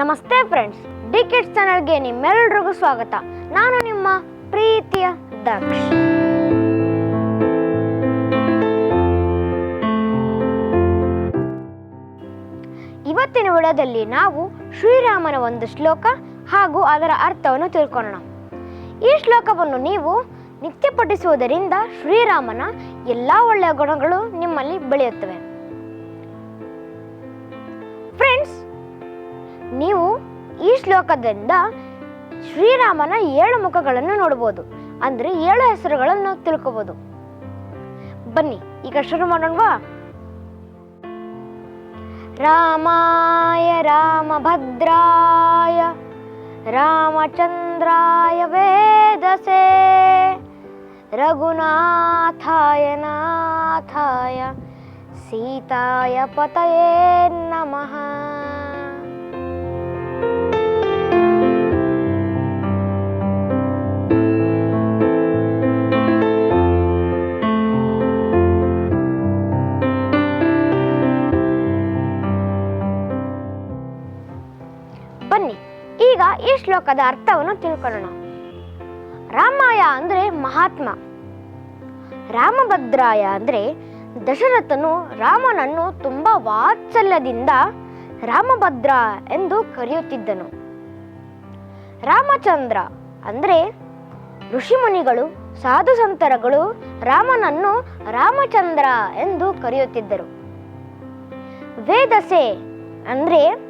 ನಮಸ್ತೆ friends D kids ಚಾನಲ್ಗೆ ನಿಮ್ಮೆಲ್ಲರಿಗೂ ಸ್ವಾಗತ. ನಾನು ನಿಮ್ಮ ಪ್ರೀತಿಯ ದಕ್ಷ. ಇವತ್ತಿನ ವಿಡಿಯೋದಲ್ಲಿ ನಾವು ಶ್ರೀರಾಮನ ಒಂದು ಶ್ಲೋಕ ಹಾಗೂ ಅದರ ಅರ್ಥವನ್ನು ತಿಳ್ಕೊಳ್ಳೋಣ. ಈ ಶ್ಲೋಕವನ್ನು ನೀವು ನಿತ್ಯ ಪಠಿಸುವುದರಿಂದ ಶ್ರೀರಾಮನ ಎಲ್ಲ ಒಳ್ಳೆಯ ಗುಣಗಳು ನಿಮ್ಮಲ್ಲಿ ಬೆಳೆಯುತ್ತವೆ. ನೀವು ಈ ಶ್ಲೋಕದಿಂದ ಶ್ರೀರಾಮನ ಏಳು ಮುಖಗಳನ್ನು ನೋಡಬಹುದು ಅಂದ್ರೆ ಏಳು ಹೆಸರುಗಳನ್ನು ತಿಳ್ಕೋಬಹುದು ಬನ್ನಿ, ಈಗ ಶುರು ಮಾಡೋಣವಾ? ರಾಮಾಯ ರಾಮಭದ್ರಾಯ, ರಾಮಚಂದ್ರಾಯ ವೇದಸೆ, ರಘುನಾಥಾಯ ನಾಥಾಯ, ಸೀತಾಯ ಪತಯೇ ನಮಃ. ಈಗ ಈ ಶ್ಲೋಕದ ಅರ್ಥವನ್ನು ತಿಳ್ಕೊಳ್ಳೋಣ. ರಾಮಾಯ ಅಂದ್ರೆ ಮಹಾತ್ಮ. ರಾಮಭದ್ರಾಯ ಅಂದ್ರೆ ದಶರಥನು ರಾಮನನ್ನು ತುಂಬಾ ವಾತ್ಸಲ್ಯದಿಂದ ರಾಮಭದ್ರ ಎಂದು ಕರೆಯುತ್ತಿದ್ದನು. ರಾಮಚಂದ್ರ ಅಂದ್ರೆ ಋಷಿಮುನಿಗಳು ಸಾಧು ಸಂತರಗಳು ರಾಮನನ್ನು ರಾಮಚಂದ್ರ ಎಂದು ಕರೆಯುತ್ತಿದ್ದರು. ವೇದಸೆ ಅಂದ್ರೆ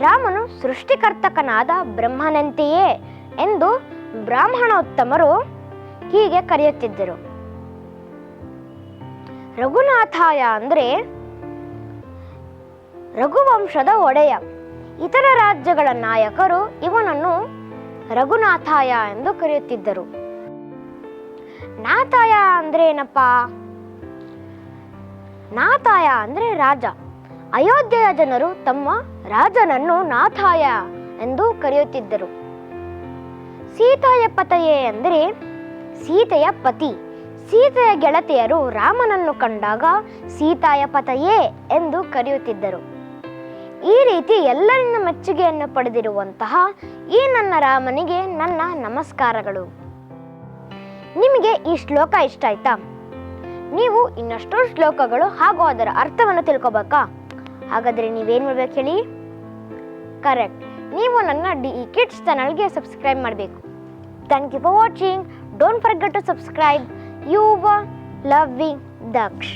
ರಾಮನು ಸೃಷ್ಟಿಕರ್ತಕನಾದ ಬ್ರಹ್ಮನಂತೆಯೇ ಎಂದು ಬ್ರಾಹ್ಮಣೋತ್ತಮರು ಹೀಗೆ ಕರೆಯುತ್ತಿದ್ದರು. ರಘುನಾಥಾಯ ಅಂದ್ರೆ ರಘುವಂಶದ ಒಡೆಯ. ಇತರ ರಾಜ್ಯಗಳ ನಾಯಕರು ಇವನನ್ನು ರಘುನಾಥಾಯ ಎಂದು ಕರೆಯುತ್ತಿದ್ದರು. ನಾಥಾಯ ಅಂದ್ರೆ ಏನಪ್ಪಾ ನಾಥಾಯ ಅಂದ್ರೆ ರಾಜ. ಅಯೋಧ್ಯೆಯ ಜನರು ತಮ್ಮ ರಾಜನನ್ನು ನಾಥಾಯ ಎಂದು ಕರೆಯುತ್ತಿದ್ದರು. ಸೀತಾಯ ಪತಯೇ ಅಂದರೆ ಸೀತೆಯ ಪತಿ. ಸೀತೆಯ ಗೆಳತಿಯರು ರಾಮನನ್ನು ಕಂಡಾಗ ಸೀತಾಯ ಪತಯೇ ಎಂದು ಕರೆಯುತ್ತಿದ್ದರು. ಈ ರೀತಿ ಎಲ್ಲರಿಂದ ಮೆಚ್ಚುಗೆಯನ್ನು ಪಡೆದಿರುವಂತಹ ಈ ನನ್ನ ರಾಮನಿಗೆ ನನ್ನ ನಮಸ್ಕಾರಗಳು. ನಿಮಗೆ ಈ ಶ್ಲೋಕ ಇಷ್ಟ ಆಯ್ತಾ? ನೀವು ಇನ್ನಷ್ಟು ಶ್ಲೋಕಗಳು ಹಾಗೂ ಅದರ ಅರ್ಥವನ್ನು ತಿಳ್ಕೊಬೇಕಾ? ಹಾಗಾದರೆ ನೀವೇನು ಮಾಡ್ಬೇಕು ಹೇಳಿ? ಕರೆಕ್ಟ್ ನೀವು ನನ್ನ ಡಿ ಕಿಡ್ಸ್ ಚಾನಲ್ಗೆ ಸಬ್ಸ್ಕ್ರೈಬ್ ಮಾಡಬೇಕು. Thank you for watching don't forget to subscribe you loving Daksh